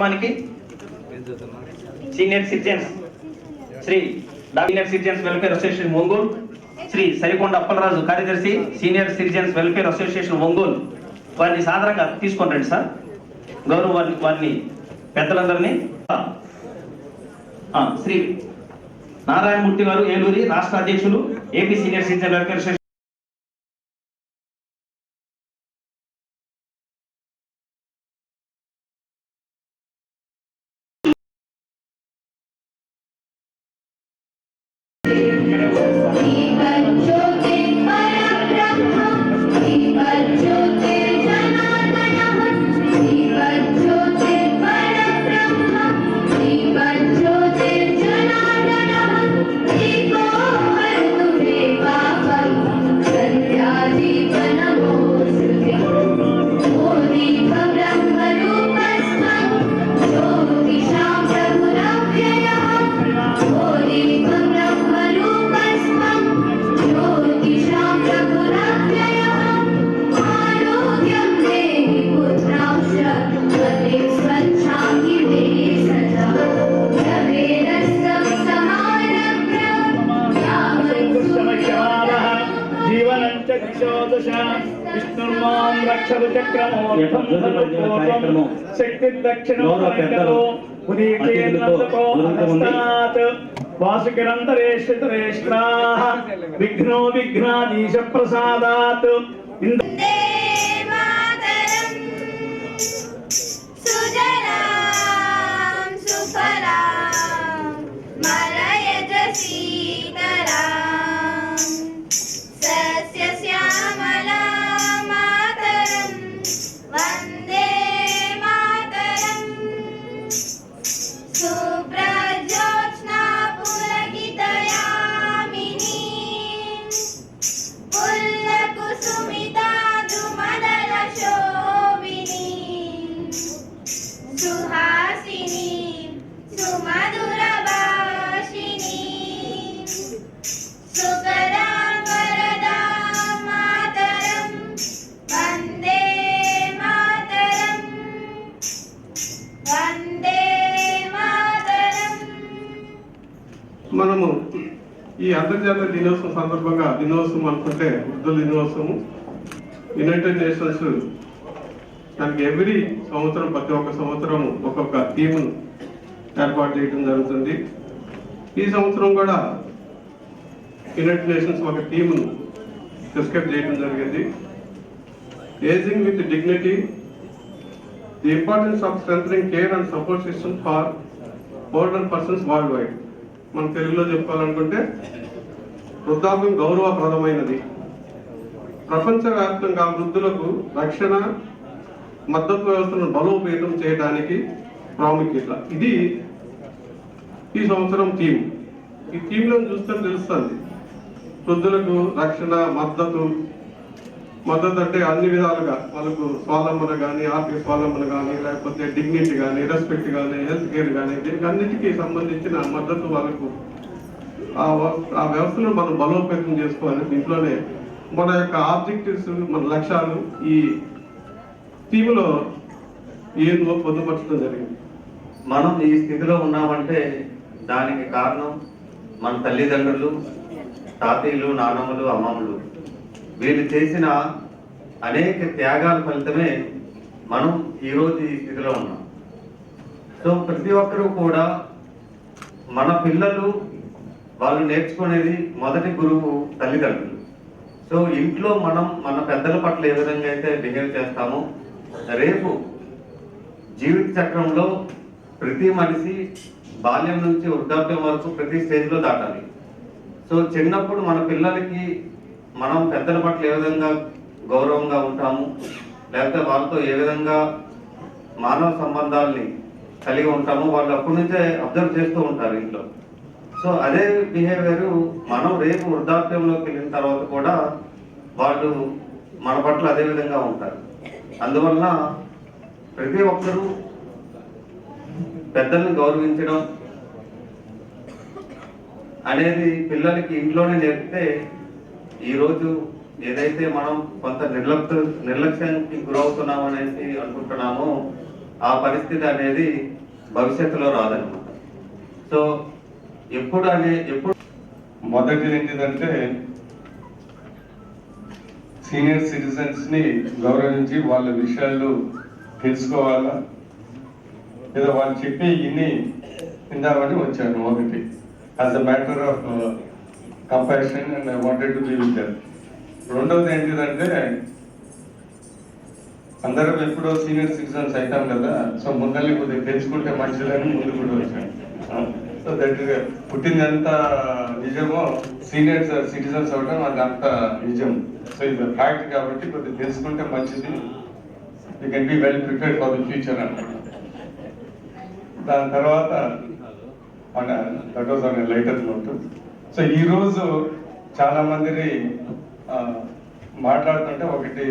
కార్యక్రమానికి senior citizens Sri senior citizens welfare association Ongole Sri Sarikonda Appalaraju కార్యదర్శి senior citizens welfare association Ongole. వారిని సాధారణంగా తీసుకొని రండి సార్. గౌరవ వారిని వారిని పెద్దలందరినీ. శ్రీ నారాయణమూర్తి గారు ఏలూరి రాష్ట్ర అధ్యక్షులు AP senior citizen welfare association వాసుకిరంతరేశ్వరేష్ట్రాः విఘ్నో విఘ్నాదీశ ప్రసాదాత్ దినోత్సవం అనుకుంటే వృద్ధుల దినోత్సవం యునైటెడ్ నేషన్స్ దానికి ఎవ్రీ సంవత్సరం ప్రతి ఒక్క సంవత్సరం ఒక్కొక్క థీమ్ను ఏర్పాటు చేయడం జరుగుతుంది. ఈ సంవత్సరం కూడా యునైటెడ్ నేషన్స్ ఒక థీమ్ను డిస్కస్ చేయడం జరిగింది. Ageing with dignity the importance of strengthening care and support system for older persons world wide మన తెలుగులో చెప్పాలనుకుంటే వృద్ధాప్యం గౌరవప్రదమైనది. ప్రపంచవ్యాప్తంగా వృద్ధులకు రక్షణ మద్దతు వ్యవస్థను బలోపేతం చేయడానికి ప్రాముఖ్యత. ఇది ఈ సంవత్సరం థీమ్. ఈ థీమ్లో చూస్తే తెలుస్తుంది. వృద్ధులకు రక్షణ మద్దతు మద్దతు అంటే అన్ని విధాలుగా. వాళ్ళకు స్వాలంబన కానీ ఆర్థిక స్వాలంబన కానీ లేకపోతే డిగ్నిటీ కానీ రెస్పెక్ట్ కానీ హెల్త్ కేర్ కానీ దీనికి అన్నిటికీ సంబంధించిన మద్దతు వాళ్ళకు ఆ ఆ వ్యవస్థను మనం బలోపేతం చేసుకోవాలి. దీంట్లోనే మన యొక్క ఆబ్జెక్టివ్స్ మన లక్ష్యాలు ఈ టీములో ఏదో పొందుపరచడం జరిగింది. మనం ఈ స్థితిలో ఉన్నామంటే దానికి కారణం మన తల్లిదండ్రులు తాతయ్యలు నానమ్మలు అమ్మమ్మలు. వీళ్ళు చేసిన అనేక త్యాగాల ఫలితమే మనం ఈరోజు ఈ స్థితిలో ఉన్నాం. సో ప్రతి ఒక్కరూ కూడా మన పిల్లలు వాళ్ళు నేర్చుకునేది మొదటి గురువు తల్లిదండ్రులు. సో ఇంట్లో మనం మన పెద్దల పట్ల ఏ విధంగా అయితే బిహేవ్ చేస్తామో రేపు జీవిత చక్రంలో ప్రతి మనిషి బాల్యం నుంచి వృద్ధాప్యం వరకు ప్రతి స్టేజ్లో దాటాలి. సో చిన్నప్పుడు మన పిల్లలకి మనం పెద్దల పట్ల ఏ విధంగా గౌరవంగా ఉంటాము లేకపోతే వాళ్ళతో ఏ విధంగా మానవ సంబంధాల్ని కలిగి ఉంటాము వాళ్ళు అప్పటి నుంచే అబ్జర్వ్ చేస్తూ ఉంటారు ఇంట్లో. సో అదే బిహేవియర్ మనం రేపు వృద్ధాప్యంలోకి వెళ్ళిన తర్వాత కూడా వాళ్ళు మన పట్ల అదే విధంగా ఉంటారు. అందువల్ల ప్రతి ఒక్కరూ పెద్దల్ని గౌరవించడం అనేది పిల్లలకి ఇంట్లోనే నేర్పితే ఈరోజు ఏదైతే మనం కొంత నిర్లక్ష్య నిర్లక్ష్యానికి గురవుతున్నాం అనేసి అనుకుంటున్నామో ఆ పరిస్థితి అనేది భవిష్యత్తులో రాదనమాట సో ఎప్పుడు అనే ఎప్పుడు మొదటిది ఏంటిదంటే సీనియర్ సిటిజన్స్ని గౌరవించి వాళ్ళ విషయాలు తెలుసుకోవాలా? ఏదో వాళ్ళు చెప్పి ఇన్ని విందామని వచ్చాను ఒకటి as a matter of compassion and I wanted to be with రెండవది ఏంటిదంటే అందరం ఎప్పుడో సీనియర్ సిటిజన్స్ అవుతాం కదా సో ముందల్ని కొద్దిగా తెలుసుకుంటే మంచిదని ముందు కూడా వచ్చాను. సో దట్ ఎంత నిజమో సీనియర్ సిటిజన్స్ అవ్వడం అది అంత నిజం. సో ఇది ఫ్యాక్ట్ కాబట్టి కొద్దిగా తెలుసుకుంటే మంచిది. You can be well prepared for the future అన్నమాట. దాని తర్వాత మన దట్ వాజ్ అనే లైటర్ నోట్ సో ఈ రోజు చాలా మందిని మాట్లాడుతుంటే ఒకటి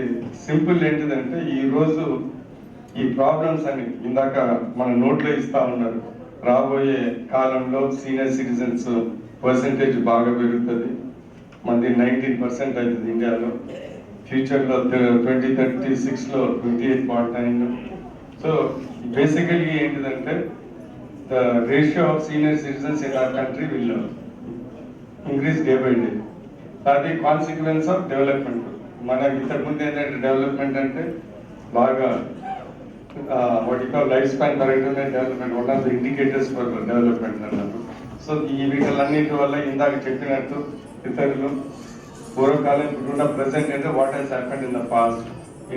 సింపుల్ ఏంటిదంటే ఈరోజు ఈ ప్రాబ్లమ్స్ అని ఇందాక మన నోట్లో ఇస్తా ఉన్నారు. రాబోయే కాలంలో సీనియర్ సిటిజన్స్ పర్సంటేజ్ బాగా పెరుగుతుంది. మనది నైన్టీన్ పర్సెంట్ అవుతుంది ఇండియాలో. ఫ్యూచర్లో ట్వంటీ థర్టీ సిక్స్లో twenty eight point nine so basically ఏంటిదంటే the ratio of senior citizens in our country will increase day by day. అది కాన్సిక్వెన్స్ ఆఫ్ డెవలప్మెంట్ మనకి ఇంతకుముందు ఏంటంటే డెవలప్మెంట్ అంటే బాగా what call life span పెరగడమే development one of the indicators for development అన్నారు so ఈ వీటలన్నిటి వల్ల ఇందాక చెప్పినట్టు ఇతరులు పూర్వకాలం ఇప్పుడున్న ప్రెసెంట్ అంటే what has happened in the past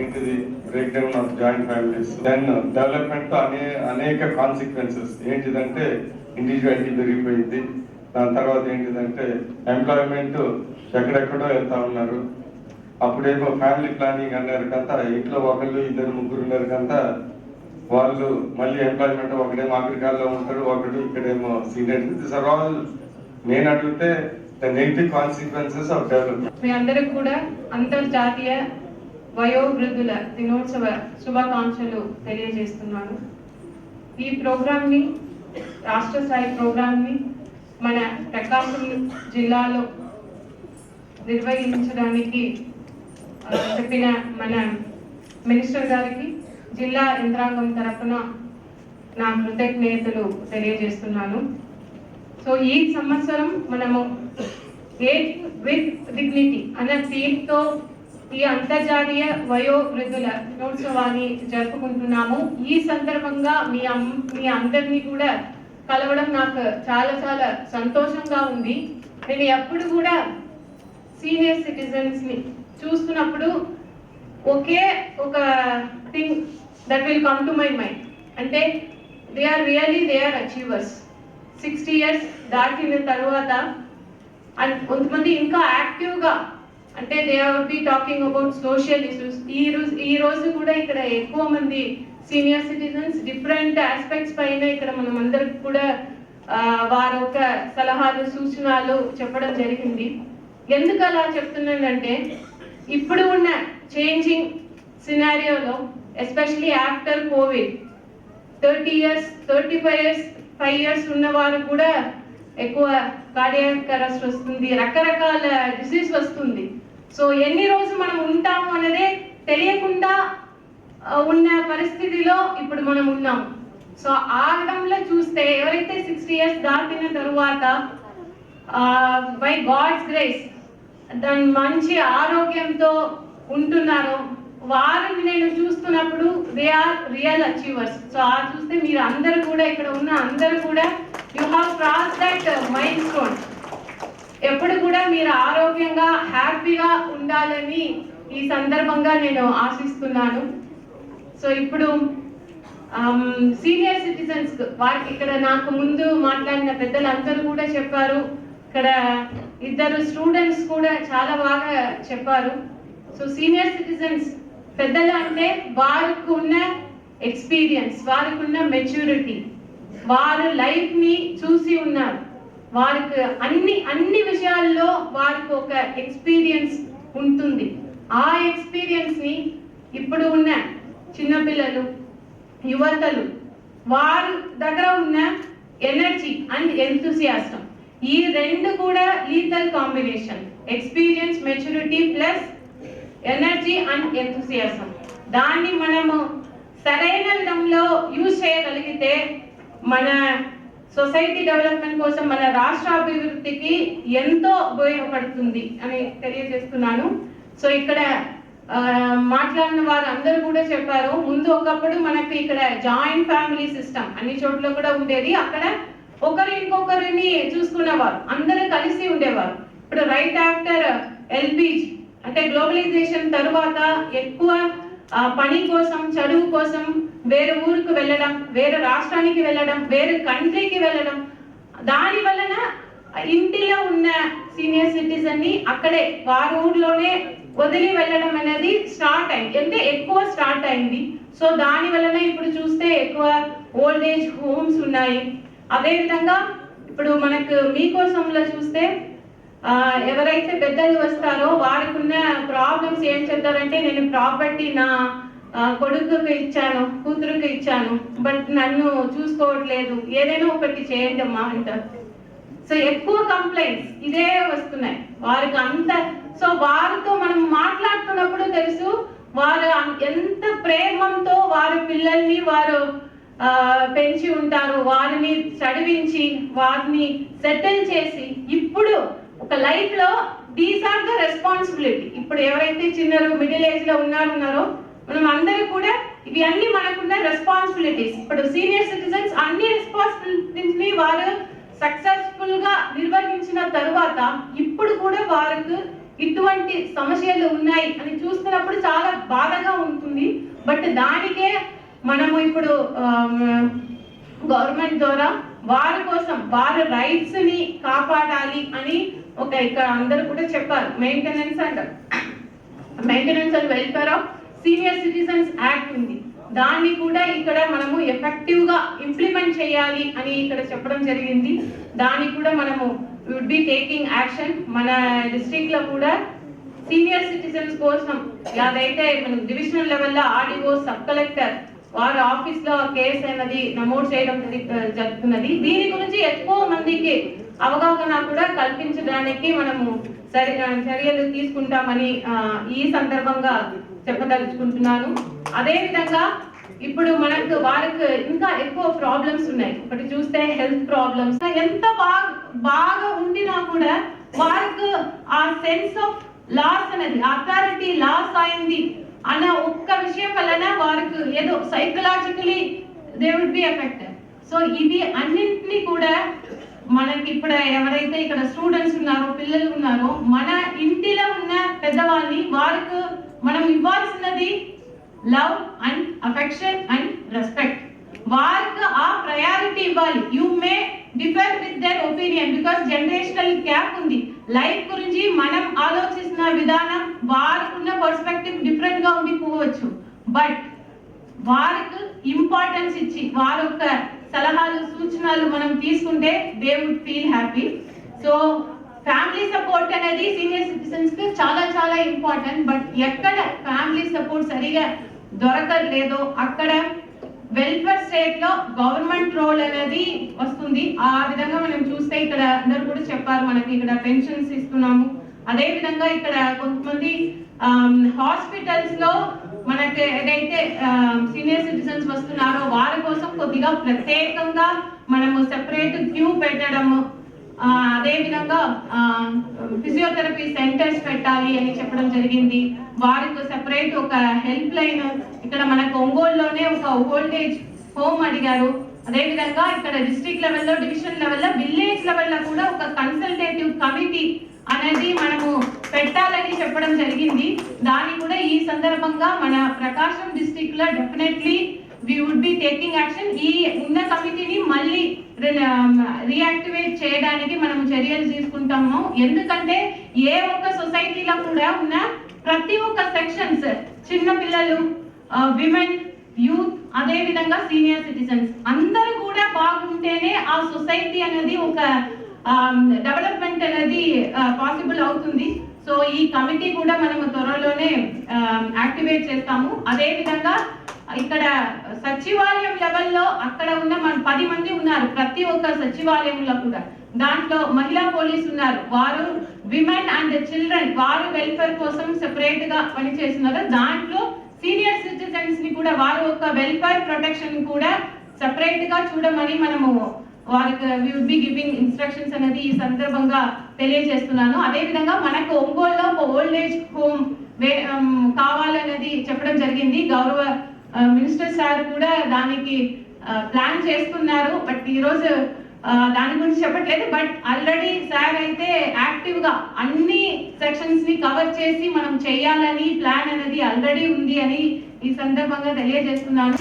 ఏంటిది? Break down of joint families then డెవలప్మెంట్తో అనే అనేక కాన్సిక్వెన్సెస్ ఏంటిదంటే ఇండివిజువాలిటీ పెరిగిపోయింది. దాని తర్వాత ఏంటిదంటే ఎంప్లాయ్మెంట్ ఎక్కడెక్కడో వెళ్తా ఉన్నారు. అప్పుడేమో ఫ్యామిలీ ప్లానింగ్ అన్నారు కదా ఇంట్లో ఒకళ్ళు ఇద్దరు ముగ్గురు ఉన్నారు కదా వాళ్ళు మళ్ళీ ఎంప్లాయ్మెంట్ ఒకడేమో అమెరికాలో ఉంటాడు ఒకడు ఇక్కడేమో సీనియర్ దిస్ ఆర్ ఆల్ నేను అడిగితే the negative consequences of development మీ అందరికి కూడా అంతర్జాతీయ వయోవృద్ధుల దినోత్సవ శుభాకాంక్షలు తెలియజేస్తున్నాను. ఈ ప్రోగ్రామ్ని రాష్ట్ర స్థాయి ప్రోగ్రామ్ని మన ప్రకాశం జిల్లాలో నిర్వహించడానికి చెప్పిన మన మినిస్టర్ గారికి జిల్లా యంత్రాంగం తరఫున నా కృతజ్ఞతలు తెలియజేస్తున్నాను. సో ఈ సంవత్సరం మనము ఏజ్ విత్ డిగ్నిటీ అనే థీమ్తో ఈ అంతర్జాతీయ వయో వృద్ధుల దినోత్సవాన్ని జరుపుకుంటున్నాము. ఈ సందర్భంగా మీ అమ్ మీ అందరినీ కూడా కలవడం నాకు చాలా చాలా సంతోషంగా ఉంది. నేను ఎప్పుడు కూడా సీనియర్ సిటిజన్స్ని చూస్తున్నప్పుడు ఒకే ఒక thing that will come to my mind అంటే they are really they are achievers sixty years దాటిన తర్వాత అండ్ కొంతమంది ఇంకా యాక్టివ్గా అంటే they are be talking about social issues ఈ రోజు ఈ రోజు కూడా ఇక్కడ ఎక్కువ మంది సీనియర్ సిటిజన్స్ డిఫరెంట్ ఆస్పెక్ట్స్ పైన ఇక్కడ మనం అందరికి కూడా వారి యొక్క సలహాలు సూచనలు చెప్పడం జరిగింది. ఎందుకు అలా చెప్తున్నానంటే ఇప్పుడు ఉన్న changing సినారియోలో especially after Covid thirty years thirty five years five years ఉన్న వారు కూడా ఎక్కువ కార్డియాక్ అరెస్ట్ వస్తుంది రకరకాల డిసీజ్ వస్తుంది. సో ఎన్ని రోజు మనం ఉంటాము అన్నదే తెలియకుండా ఉన్న పరిస్థితిలో ఇప్పుడు మనం ఉన్నాం. సో ఆ విధంలో చూస్తే ఎవరైతే సిక్స్టీ ఇయర్స్ దాటిన తరువాత బై గాడ్స్ గ్రేస్ దాని మంచి ఆరోగ్యంతో ఉంటున్నారో వారిని నేను చూస్తున్నప్పుడు they are real achievers so ఆ చూస్తే మీరు అందరు కూడా ఇక్కడ ఉన్న అందరూ కూడా you have cross that mind stone ఎప్పుడు కూడా మీరు ఆరోగ్యంగా హ్యాపీగా ఉండాలని ఈ సందర్భంగా నేను ఆశిస్తున్నాను. సో ఇప్పుడు సీనియర్ సిటిజన్స్ వారికి ఇక్కడ నాకు ముందు మాట్లాడిన పెద్దలందరూ కూడా చెప్పారు. ఇక్కడ ఇద్దరు స్టూడెంట్స్ కూడా చాలా బాగా చెప్పారు. సో సీనియర్ సిటిజన్స్ పెద్దలు అంటే వారికి ఉన్న ఎక్స్పీరియన్స్ వారికి ఉన్న మెచ్యూరిటీ వారు లైఫ్ని చూసి ఉన్నారు. వారికి అన్ని అన్ని విషయాల్లో వారికి ఒక ఎక్స్పీరియన్స్ ఉంటుంది. ఆ ఎక్స్పీరియన్స్ని ఇప్పుడు ఉన్న చిన్నపిల్లలు యువతలు వారి దగ్గర ఉన్న ఎనర్జీ అండ్ ఎంతుసియాసం ఈ రెండు కూడా lethal combination experience maturity plus energy and enthusiasm దాన్ని మనము సరైన విధంలో యూజ్ చేయగలిగితే మన సొసైటీ డెవలప్మెంట్ కోసం మన రాష్ట్ర అభివృద్ధికి ఎంతో ఉపయోగపడుతుంది అని తెలియజేస్తున్నాను. సో ఇక్కడ మాట్లాడిన వారు అందరూ కూడా చెప్పారు ముందు ఒకప్పుడు మనకి ఇక్కడ జాయింట్ ఫ్యామిలీ సిస్టమ్ అన్ని చోట్ల కూడా ఉండేది. అక్కడ ఒకరు ఇంకొకరిని చూసుకునేవారు అందరూ కలిసి ఉండేవారు. ఇప్పుడు రైట్ ఆఫ్టర్ ఎల్పిజి అంటే గ్లోబలైజేషన్ తరువాత ఎక్కువ పని కోసం చదువు కోసం వేరే ఊరికి వెళ్ళడం వేరే రాష్ట్రానికి వెళ్ళడం వేరే కంట్రీకి వెళ్ళడం దాని వలన ఇంటిలో ఉన్న సీనియర్ సిటిజన్ని అక్కడే వారి ఊర్లోనే వదిలి వెళ్ళడం అనేది స్టార్ట్ అయింది. అంటే ఎక్కువ స్టార్ట్ అయింది. సో దాని వలన ఇప్పుడు చూస్తే ఎక్కువ ఓల్డ్ ఏజ్ హోమ్స్ ఉన్నాయి. అదే విధంగా ఇప్పుడు మనకు మీకోసంలో చూస్తే ఎవరైతే పెద్దలు వస్తారో వారికి ఉన్న ప్రాబ్లమ్స్ ఏం చెప్తారంటే నేను ప్రాపర్టీ నా కొడుకుకి ఇచ్చాను కూతురుకి ఇచ్చాను బట్ నన్ను చూసుకోవట్లేదు. ఏదైనా ఒకటి చేయండి అమ్మా అంటారు. సో ఎక్కువ కంప్లైంట్స్ ఇదే వస్తున్నాయి. వారికి అంత సో వారితో మనం మాట్లాడుతున్నప్పుడు తెలుసు వారు ఎంత ప్రేమంతో వారి పిల్లల్ని వారు పెంచి ఉంటారు వారిని చదివించి వారిని సెటిల్ చేసి ఇప్పుడు ఒక లైఫ్లో దీస్ ఆర్ ద రెస్పాన్సిబిలిటీ ఇప్పుడు ఎవరైతే చిన్నారో మిడిల్ ఏజ్లో ఉన్నారో మనం అందరూ కూడా ఇవి అన్ని మనకున్న రెస్పాన్సిబిలిటీస్ ఇప్పుడు సీనియర్ సిటిజన్స్ అన్ని రెస్పాన్సిబిలిటీస్ని వారు సక్సెస్ఫుల్గా నిర్వహించిన తరువాత ఇప్పుడు కూడా వారికి ఇటువంటి సమస్యలు ఉన్నాయి అని చూస్తున్నప్పుడు చాలా బాధగా ఉంటుంది. బట్ దానికే మనము ఇప్పుడు గవర్నమెంట్ ద్వారా వారి కోసం వారి రైట్స్ని కాపాడాలి అని ఒక ఇక్కడ అందరూ కూడా చెప్పారు. Maintenance and maintenance and welfare of senior citizens act ఉంది. దాన్ని కూడా ఇక్కడ మనము ఎఫెక్టివ్గా ఇంప్లిమెంట్ చేయాలి అని ఇక్కడ చెప్పడం జరిగింది. దానికి కూడా మనము వుడ్ బి టేకింగ్ యాక్షన్ మన డిస్ట్రిక్ట్లో కూడా సీనియర్ సిటిజన్స్ కోసం అదైతే మనం డివిజనల్ లెవెల్లో ఆర్డీఓ సబ్ కలెక్టర్ వారి ఆఫీస్లో కేసు అనేది నమోదు చేయడం జరుగుతున్నది. దీని గురించి ఎక్కువ మందికి అవగాహన కూడా కల్పించడానికి మనము సరి- చర్యలు తీసుకుంటామని ఈ సందర్భంగా చెప్పదలుచుకుంటున్నాను. అదే విధంగా ఇప్పుడు మనకు వారికి ఇంకా ఎక్కువ ప్రాబ్లమ్స్ ఉన్నాయి. ఒకటి చూస్తే హెల్త్ ప్రాబ్లమ్స్. ఎంత బాగా బాగా ఉండినా కూడా వారికి ఆ సెన్స్ ఆఫ్ లాస్ అనేది అథారిటీ లాస్ అయింది. అన్న ఒక్క విషయం వలన వారికి ఏదో psychologically they would be effect so ఇవి అన్నింటినీ కూడా మనకి ఇప్పుడు ఎవరైతే ఇక్కడ స్టూడెంట్స్ ఉన్నారో పిల్లలు ఉన్నారో మన ఇంటిలో ఉన్న పెద్దవాళ్ళని వారికి మనం ఇవ్వాల్సినది love and affection and respect వారికి ఆ ప్రయారిటీ ఇవ్వాలి. You may differ with their opinion because generational gap ఉంది. లైఫ్ గురించి మనం ఆలోచిస్తున్న విధానం వారికి ఉన్న పర్స్పెక్టివ్ డిఫరెంట్గా ఉండిపోవచ్చు బట్ వారికి ఇంపార్టెన్స్ ఇచ్చి వారి యొక్క సలహాలు సూచనలు మనం తీసుకుంటే they would feel happy. So family support అనేది సీనియర్ సిటిజన్స్కి చాలా చాలా ఇంపార్టెంట్. బట్ ఎక్కడ ఫ్యామిలీ సపోర్ట్ సరిగా దొరకలేదో అక్కడ వెల్ఫేర్ స్టేట్లో గవర్నమెంట్ రోల్ అనేది వస్తుంది. ఆ విధంగా మనం చూస్తే ఇక్కడ అందరూ కూడా చెప్పారు మనకి ఇక్కడ పెన్షన్స్ ఇస్తున్నాము. అదే విధంగా ఇక్కడ కొంతమంది హాస్పిటల్స్లో మనకి ఏదైతే సీనియర్ సిటిజన్స్ వస్తున్నారో వారి కోసం కొద్దిగా ప్రత్యేకంగా మనము సెపరేట్ క్యూ పెట్టడము అదేవిధంగా అదే విధంగా ఫిజియోథెరపీ సెంటర్స్ పెట్టాలి అని చెప్పడం జరిగింది. వారికి సెపరేట్ ఒక హెల్ప్ లైన్ ఇక్కడ మనకు ఒంగోలులోనే ఒక ఓల్డేజ్ హోమ్ అడిగారు. అదే విధంగా ఇక్కడ డిస్ట్రిక్ట్ లెవెల్లో డివిజన్ లెవెల్లో విలేజ్ లెవెల్లో కూడా ఒక కన్సల్టేటివ్ కమిటీ అనేది మనము పెట్టాలని చెప్పడం జరిగింది. దాన్ని కూడా ఈ సందర్భంగా మన ప్రకాశం డిస్టిక్లో లో definitely we would be taking action ఈ ఉన్న కమిటీని మళ్ళీ రియాక్టివేట్ చేయడానికి మనం చర్యలు తీసుకుంటాము. ఎందుకంటే ఏ ఒక్క సొసైటీలో కూడా ఉన్న ప్రతి ఒక్క సెక్షన్స్ చిన్న పిల్లలు విమెన్ యూత్ అదే విధంగా సీనియర్ సిటిజన్స్ అందరూ కూడా బాగుంటేనే ఆ సొసైటీ అనేది ఒక డెవలప్మెంట్ అనేది పాసిబుల్ అవుతుంది. సో ఈ కమిటీ కూడా మనము త్వరలోనే యాక్టివేట్ చేస్తాము. అదే విధంగా ఇక్కడ సచివాలయం లెవెల్లో అక్కడ ఉన్న మన పది మంది ఉన్నారు. ప్రతి ఒక్క సచివాలయంలో కూడా. దాంట్లో మహిళా పోలీస్ ఉన్నారు. వారు విమెన్ అండ్ చిల్డ్రన్ వారు వెల్ఫేర్ కోసం సెపరేట్గా పనిచేస్తున్నారు. దాంట్లో సీనియర్ సిటిజన్స్ని కూడా వారు ఒక వెల్ఫేర్ ప్రొటెక్షన్ కూడా సెపరేట్గా చూడమని మనము వారికి విల్ బి గివింగ్ ఇన్స్ట్రక్షన్స్ అనేది ఈ సందర్భంగా తెలియజేస్తున్నాను. అదే విధంగా మనకు ఒంగోలులో ఒక ఓల్డ్ ఏజ్ హోమ్ కావాలనేది చెప్పడం జరిగింది. గౌరవ మినిస్టర్ సార్ కూడా దానికి ప్లాన్ చేస్తున్నారు. బట్ ఈరోజు దాని గురించి చెప్పట్లేదు. బట్ ఆల్రెడీ సార్ అయితే యాక్టివ్గా అన్ని సెక్షన్స్ని కవర్ చేసి మనం చేయాలని ప్లాన్ అనేది ఆల్రెడీ ఉంది అని ఈ సందర్భంగా తెలియజేస్తున్నాను.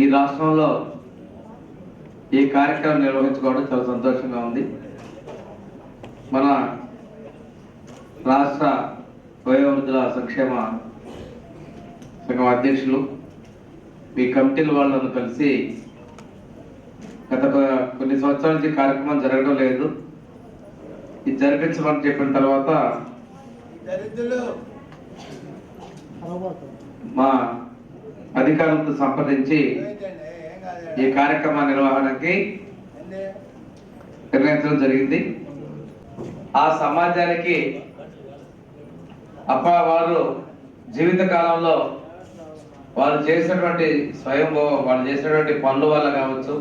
ఈ రాష్ట్రంలో ఈ కార్యక్రమం నిర్వహించుకోవడం చాలా సంతోషంగా ఉంది. మన రాష్ట్ర వయోవృద్ధుల సంక్షేమ సంఘం అధ్యక్షులు మీ కమిటీల వాళ్ళను కలిసి గత కొన్ని సంవత్సరాల నుంచి కార్యక్రమం జరగడం లేదు. ఇది జరిపించమని చెప్పిన తర్వాత మా అధికారులతో సంప్రదించి ఈ కార్యక్రమ నిర్వహణకి నిర్ణయించడం జరిగింది. ఆ సమాజానికి అప్ప వారు జీవిత కాలంలో వారు చేసినటువంటి స్వయం వాళ్ళు చేసినటువంటి పనుల వల్ల కావచ్చు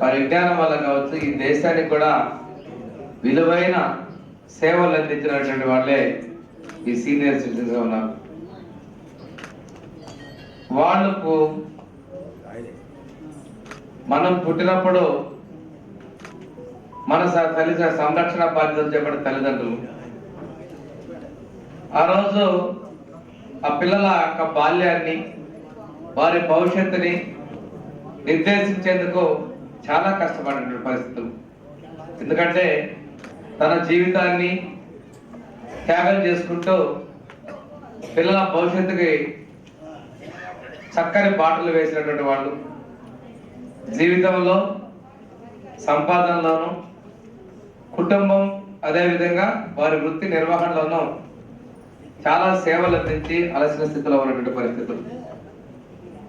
వారి విజ్ఞానం వల్ల కావచ్చు ఈ దేశానికి కూడా విలువైన సేవలు అందించినటువంటి వాళ్ళే ఈ సీనియర్ సిటిజన్స్ ఉన్నారు. వాళ్ళకు మనం పుట్టినప్పుడు మన తల్లి సంరక్షణ బాధ్యతలు చేపడే తల్లిదండ్రులు. ఆ రోజు ఆ పిల్లల యొక్క బాల్యాన్ని వారి భవిష్యత్తుని నిర్దేశించేందుకు చాలా కష్టపడినటువంటి పరిస్థితులు. ఎందుకంటే తన జీవితాన్ని త్యాగం చేసుకుంటూ పిల్లల భవిష్యత్తుకి చక్కని బాటలు వేసినటువంటి వాళ్ళు. జీవితంలో సంపాదనలోను కుటుంబం అదేవిధంగా వారి వృత్తి నిర్వహణలోనూ చాలా సేవలు అందించి అలసిన స్థితిలో ఉన్నటువంటి పరిస్థితులు.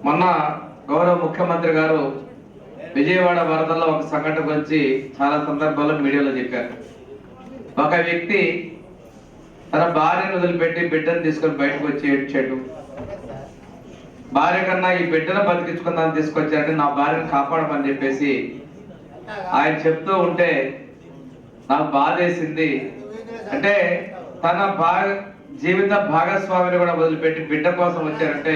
మొన్న గౌరవ ముఖ్యమంత్రి గారు విజయవాడ వరదల్లో ఒక సంఘటన గురించి చాలా సందర్భాల్లో మీడియాలో చెప్పారు. ఒక వ్యక్తి తన భార్యను వదిలిపెట్టి బిడ్డను తీసుకొని బయటకు వచ్చి ఏడ్చాడు. భార్య కన్నా ఈ బిడ్డను బతికించుకుందామని తీసుకొచ్చారంటే నా భార్యను కాపాడమని చెప్పేసి ఆయన చెప్తూ ఉంటే నాకు బాధేసింది. అంటే తన భాగ జీవిత భాగస్వామిని కూడా వదిలిపెట్టి బిడ్డ కోసం వచ్చారంటే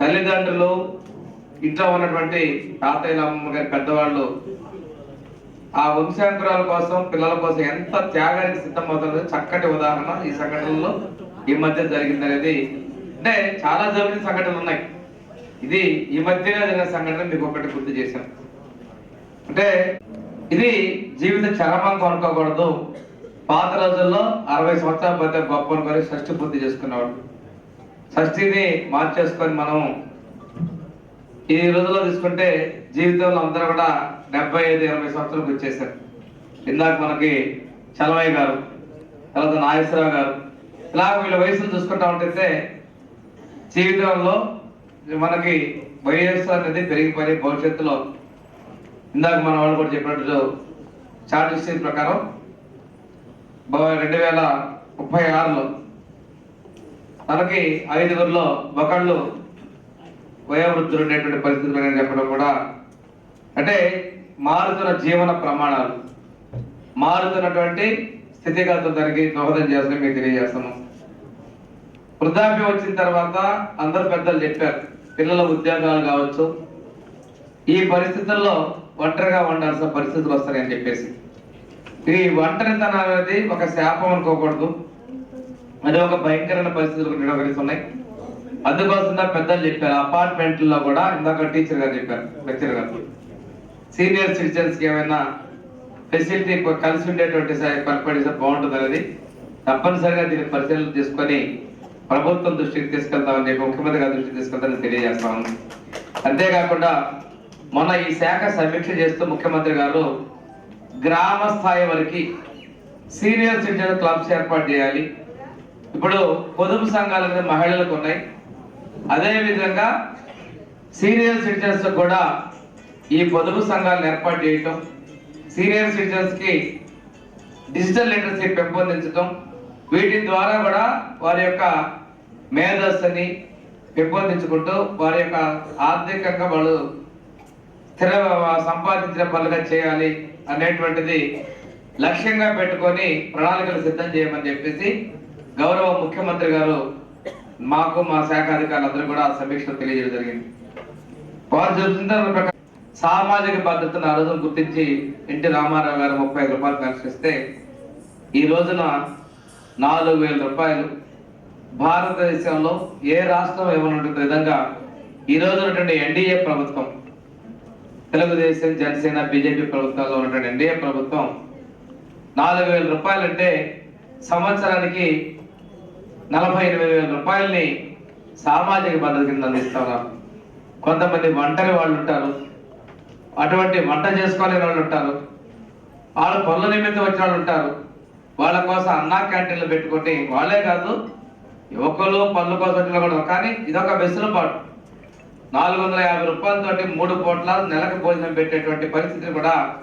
తల్లిదండ్రులు ఇంట్లో ఉన్నటువంటి తాతయ్యల అమ్మ గారి పెద్దవాళ్ళు ఆ వంశాంకురాల కోసం పిల్లల కోసం ఎంత త్యాగానికి సిద్ధమవుతుందో చక్కటి ఉదాహరణ ఈ సంఘటనలో ఈ మధ్య జరిగింది అనేది అంటే చాలా జరిగిన సంఘటనలు ఉన్నాయి. ఇది ఈ మధ్యనే జరిగిన సంఘటన మీకు ఒకటి గుర్తు చేశాను. అంటే ఇది జీవిత చరమం కొనుక్కోకూడదు. పాత రోజుల్లో అరవై సంవత్సరాల మధ్య గొప్ప అనుకొని షష్టి పూర్తి చేసుకునేవాడు. షష్ఠిని మార్చేసుకొని మనం ఈ రోజుల్లో తీసుకుంటే జీవితంలో అందరూ కూడా డెబ్బై ఐదు ఎనభై సంవత్సరాలకు వచ్చేసారు ఇందాక మనకి చలమయ్య గారు తర్వాత నాగేశ్వరరావు గారు ఇలా వీళ్ళ వయసులు చూసుకుంటా ఉంటే జీవితంలో మనకి వయస్సు అనేది పెరిగిపోయి భవిష్యత్తులో ఇందాక మన వాళ్ళు కూడా చెప్పినట్టు చార్ట్ ప్రకారం బ- రెండు వేల ముప్పై ఆరులో మనకి ఐదుగురిలో ఒకళ్ళు వయోవృద్ధులు ఉండేటువంటి పరిస్థితులు అని చెప్పడం కూడా అంటే మారుతున్న జీవన ప్రమాణాలు మారుతున్నటువంటి స్థితిగతులు దానికి దోహదం చేస్తాను మీకు తెలియజేస్తున్నాం. వృద్ధాప్యం వచ్చిన తర్వాత అందరు పెద్దలు చెప్పారు పిల్లల ఉద్యోగాలు కావచ్చు. ఈ పరిస్థితుల్లో ఒంటరిగా ఉండాల్సిన పరిస్థితులు వస్తాయని చెప్పేసి. ఈ ఒంటరితనం అనేది ఒక శాపం అనుకోకూడదు. అది ఒక భయంకరమైన పరిస్థితులు నిర్వహిస్తున్నాయి అందుకోసం పెద్దలు చెప్పారు అపార్ట్మెంట్లో కూడా ఇందాక టీచర్ గారు చెప్పారు లెక్చర్ గారు. సీనియర్ సిటిజన్స్కి ఏమైనా ఫెసిలిటీ కలిసి ఉండేటువంటి ఏర్పడిస్తే బాగుంటుంది అనేది తప్పనిసరిగా దీన్ని పరిశీలన తీసుకొని ప్రభుత్వం దృష్టికి తీసుకెళ్తామని చెప్పి ముఖ్యమంత్రి గారి దృష్టికి తీసుకెళ్తామని తెలియజేస్తాము అంతేకాకుండా మొన్న ఈ శాఖ సమీక్ష చేస్తూ ముఖ్యమంత్రి గారు గ్రామ స్థాయి వరకు సీనియర్ సిటిజన్ క్లబ్స్ ఏర్పాటు చేయాలి. ఇప్పుడు పొదుపు సంఘాలు అనేది మహిళలకు ఉన్నాయి. అదేవిధంగా సీనియర్ సిటిజన్స్ కూడా ఈ పొదుపు సంఘాలను ఏర్పాటు చేయటం సీనియర్ సిటిజన్స్కి డిజిటల్ లిటరసీ పెంపొందించడం వీటి ద్వారా కూడా వారి యొక్క మేధస్సుని పెంపొందించుకుంటూ వారి యొక్క ఆర్థికంగా వాళ్ళు స్థిర సంపాదించిన పనులుగా చేయాలి అనేటువంటిది లక్ష్యంగా పెట్టుకొని ప్రణాళికలు సిద్ధం చేయమని చెప్పేసి గౌరవ ముఖ్యమంత్రి గారు మాకు మా శాఖ అధికారులందరూ కూడా సమీక్ష తెలియజేయడం జరిగింది. వారు చెబుతున్న ప్రకారం సామాజిక భద్రతను ఆ రోజున గుర్తించి ఎన్టీ రామారావు గారు ముప్పై ఐదు రూపాయలు పెన్షన్ ఇస్తే ఈ రోజున నాలుగు వేల రూపాయలు భారతదేశంలో ఏ రాష్ట్రం ఇవ్వనటువంటి విధంగా ఈ రోజు ఉన్నటువంటి ఎన్డీఏ ప్రభుత్వం తెలుగుదేశం జనసేన బీజేపీ ప్రభుత్వాల్లో ఉన్నటువంటి ఎన్డీఏ ప్రభుత్వం నాలుగు వేల రూపాయలంటే సంవత్సరానికి నలభై ఎనిమిది వేల రూపాయలని సామాజిక భద్రత కింద అందిస్తా కొంతమంది ఒంటరి వాళ్ళు ఉంటారు. అటువంటి వంట చేసుకోలేని వాళ్ళు ఉంటారు. వాళ్ళు పనుల నిమిత్తం వచ్చిన వాళ్ళు ఉంటారు. వాళ్ళ కోసం అన్నా క్యాంటీన్లు పెట్టుకుని వాళ్ళే కాదు యువకులు పనుల కోసం కూడా కానీ ఇదొక వెసులుబాటు నాలుగు వందల యాభై రూపాయలతోటి మూడు పూట్ల నెలకు భోజనం పెట్టేటువంటి పరిస్థితిని కూడా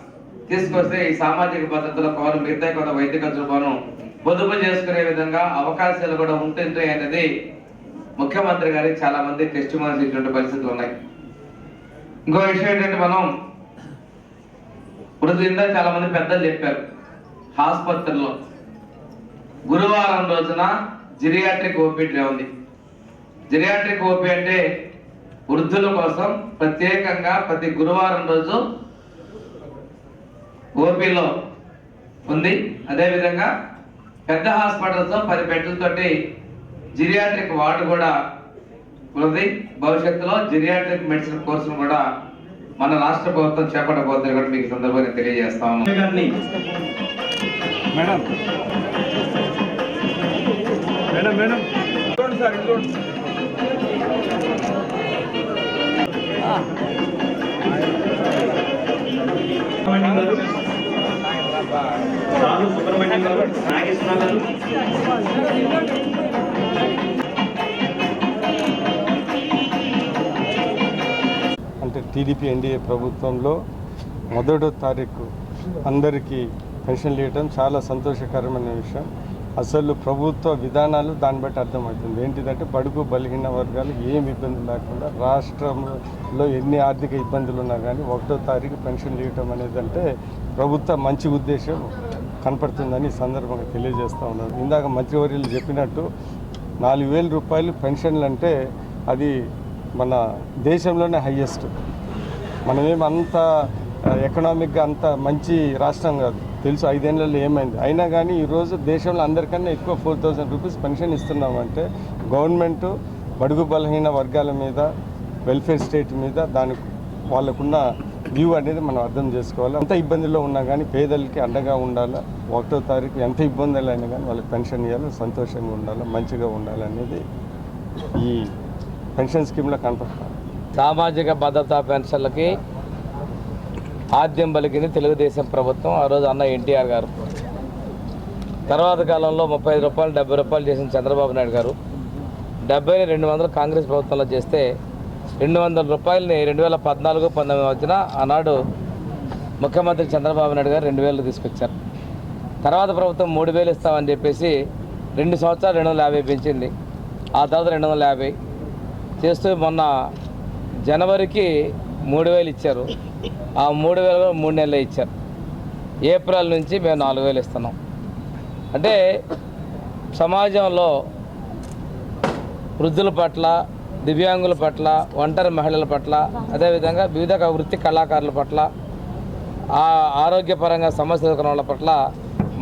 తీసుకొస్తే ఈ సామాజిక భద్రతల పవన్ మిగతా కొంత వైద్య ఖర్చులను పొదుపు చేసుకునే విధంగా అవకాశాలు కూడా ఉంటుంది అనేది ముఖ్యమంత్రి గారి చాలా మంది టెస్ట్ ఇచ్చినటువంటి పరిస్థితులు ఉన్నాయి. ఇంకో విషయం ఏంటంటే మనం వృద్ధి చాలా మంది పెద్దలు చెప్పారు. ఆసుపత్రిలో గురువారం రోజున జిరియాట్రిక్ ఓపీటీ ఉంది. జిరియాట్రిక్ ఓపీ అంటే వృద్ధుల కోసం ప్రత్యేకంగా ప్రతి గురువారం రోజు ఓపీలో ఉంది. అదేవిధంగా పెద్ద హాస్పిటల్తో పది బెడ్లతోటి జిరియాట్రిక్ వార్డు కూడా ఉంది. భవిష్యత్తులో జిరియాట్రిక్ మెడిసిన్ కోర్సును కూడా మన రాష్ట్ర ప్రభుత్వం చేపట్టబోతుంది కూడా మీకు సందర్భంగా తెలియజేస్తాము మేడం మేడం మేడం. చూడండి సార్ చూడండి సుబ్రహ్మణ్యం గారు సాధు సుబ్రహ్మణ్యం గారు నాగేశ్వరరావు గారు అంటే టీడీపీ ఎన్డీఏ ప్రభుత్వంలో మొదటో తారీఖు అందరికీ పెన్షన్లు ఇవ్వడం చాలా సంతోషకరమైన విషయం. అసలు ప్రభుత్వ విధానాలు దాన్ని బట్టి అర్థమవుతుంది. ఏంటిదంటే బడుగు బలహీన వర్గాలు ఏమి ఇబ్బంది లేకుండా రాష్ట్రంలో ఎన్ని ఆర్థిక ఇబ్బందులు ఉన్నా కానీ ఒకటో తారీఖు పెన్షన్లు ఇవ్వటం అనేది అంటే ప్రభుత్వ మంచి ఉద్దేశం కనపడుతుందని సందర్భంగా తెలియజేస్తూ ఉన్నారు ఇందాక మంత్రివర్యులు చెప్పినట్టు నాలుగు వేల రూపాయలు పెన్షన్లు అంటే అది మన దేశంలోనే హయ్యెస్ట్ మనమేమంత అంత ఎకనామిక్గా అంత మంచి రాష్ట్రం కాదు. తెలుసు ఐదేళ్ళలో ఏమైంది? అయినా కానీ ఈరోజు దేశంలో అందరికన్నా ఎక్కువ ఫోర్ థౌజండ్ రూపీస్ పెన్షన్ ఇస్తున్నామంటే గవర్నమెంట్ బడుగు బలహీన వర్గాల మీద వెల్ఫేర్ స్టేట్ మీద దాని వాళ్ళకున్న వ్యూ అనేది మనం అర్థం చేసుకోవాలి. ఎంత ఇబ్బందిలో ఉన్నా కానీ పేదలకి అండగా ఉండాలి ఒకటో తారీఖు ఎంత ఇబ్బందులు అయినా కానీ వాళ్ళకి పెన్షన్ ఇవ్వాలి సంతోషంగా ఉండాలి మంచిగా ఉండాలి అనేది ఈ పెన్షన్ స్కీమ్లో కనపడతాం. సామాజిక భద్రతా పెన్షన్లకి ఆద్యం పలికింది తెలుగుదేశం ప్రభుత్వం. ఆ రోజు అన్న ఎన్టీఆర్ గారు. తర్వాత కాలంలో ముప్పై రూపాయలు డెబ్బై రూపాయలు చేసిన చంద్రబాబు నాయుడు గారు. డెబ్బైని రెండు వందలు కాంగ్రెస్ ప్రభుత్వంలో చేస్తే రెండు వందల రూపాయలని రెండు వేల పద్నాలుగు పంతొమ్మిది వచ్చిన ఆనాడు ముఖ్యమంత్రి చంద్రబాబు నాయుడు గారు రెండు వేలు తీసుకొచ్చారు. తర్వాత ప్రభుత్వం మూడు వేలు ఇస్తామని చెప్పేసి రెండు సంవత్సరాలు రెండు వందల యాభై పెంచింది. ఆ తర్వాత రెండు వందల యాభై. చేస్తూ మొన్న జనవరికి మూడు వేలు ఇచ్చారు. ఆ మూడు వేలు కూడా మూడు నెలలు ఇచ్చారు. ఏప్రిల్ నుంచి మేము నాలుగు వేలు ఇస్తున్నాం. అంటే సమాజంలో వృద్ధుల పట్ల దివ్యాంగుల పట్ల ఒంటరి మహిళల పట్ల అదేవిధంగా వివిధ వృత్తి కళాకారుల పట్ల ఆ ఆరోగ్యపరంగా సమస్యలు ఉన్న వాళ్ళ పట్ల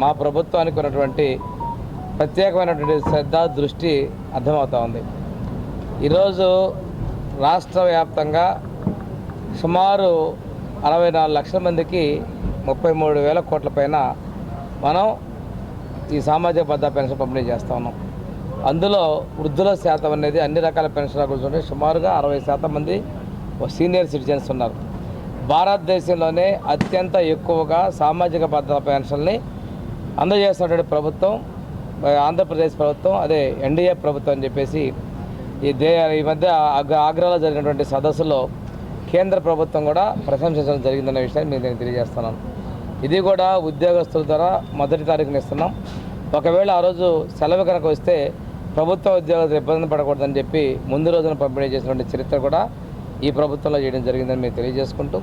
మా ప్రభుత్వానికి ఉన్నటువంటి ప్రత్యేకమైనటువంటి శ్రద్ధ దృష్టి అర్థమవుతా ఉంది. ఈరోజు రాష్ట్ర వ్యాప్తంగా సుమారు అరవై నాలుగు లక్షల మందికి ముప్పై మూడు వేల కోట్ల పైన మనం ఈ సామాజిక భద్రత పెన్షన్ పంపిణీ చేస్తా ఉన్నాం. అందులో వృద్ధుల శాతం అనేది అన్ని రకాల పెన్షన్ గురించి సుమారుగా అరవై శాతం మంది సీనియర్ సిటిజన్స్ ఉన్నారు. భారతదేశంలోనే అత్యంత ఎక్కువగా సామాజిక భద్రత పెన్షన్ని అందజేస్తున్నటువంటి ప్రభుత్వం ఆంధ్రప్రదేశ్ ప్రభుత్వం అదే ఎన్డీఏ ప్రభుత్వం అని చెప్పేసి ఈ దే ఈ మధ్య ఆగ్రా ఆగ్రాలో జరిగినటువంటి సదస్సులో కేంద్ర ప్రభుత్వం కూడా ప్రశంసించడం జరిగిందన్న విషయాన్ని మీకు నేను తెలియజేస్తున్నాను. ఇది కూడా ఉద్యోగస్తుల ద్వారా మొదటి తారీఖున ఇస్తున్నాం. ఒకవేళ ఆ రోజు సెలవు కనుక వస్తే ప్రభుత్వ ఉద్యోగస్తులు ఇబ్బంది పడకూడదని చెప్పి ముందు రోజున పంపిణీ చేసినటువంటి చరిత్ర కూడా ఈ ప్రభుత్వంలో చేయడం జరిగిందని మీకు తెలియజేసుకుంటూ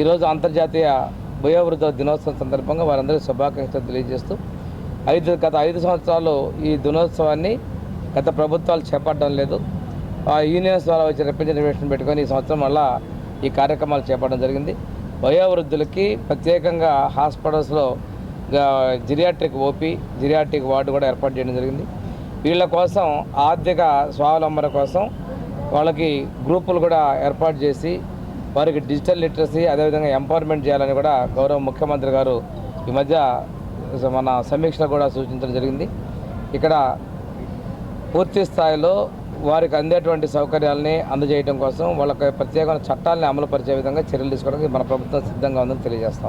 ఈరోజు అంతర్జాతీయ వయోవృద్ధ దినోత్సవం సందర్భంగా వారందరికీ శుభాకాంక్షలు తెలియజేస్తూ ఐదు గత ఐదు సంవత్సరాలు ఈ దినోత్సవాన్ని గత ప్రభుత్వాలు చేపట్టడం లేదు. యూనియన్స్ ద్వారా వచ్చే రిప్రజెంటేషన్ పెట్టుకొని ఈ సంవత్సరం మళ్ళా ఈ కార్యక్రమాలు చేపట్టడం జరిగింది. వయోవృద్ధులకి ప్రత్యేకంగా హాస్పిటల్స్లో జిరియాట్రిక్ ఓపీ జిరియాట్రిక్ వార్డు కూడా ఏర్పాటు చేయడం జరిగింది. వీళ్ళ కోసం ఆర్థిక స్వావలంబన కోసం వాళ్ళకి గ్రూపులు కూడా ఏర్పాటు చేసి వారికి డిజిటల్ లిటరసీ అదేవిధంగా ఎంపవర్మెంట్ చేయాలని కూడా గౌరవ ముఖ్యమంత్రి గారు ఈ మధ్య మన సమీక్షలో కూడా సూచించడం జరిగింది. ఇక్కడ పూర్తి స్థాయిలో వారికి అందేటువంటి సౌకర్యాలని అందజేయడం కోసం వాళ్ళకి ప్రత్యేకమైన చట్టాలని అమలు పరిచే విధంగా చర్యలు తీసుకోవడానికి మన ప్రభుత్వం సిద్ధంగా ఉందని తెలియజేస్తాం.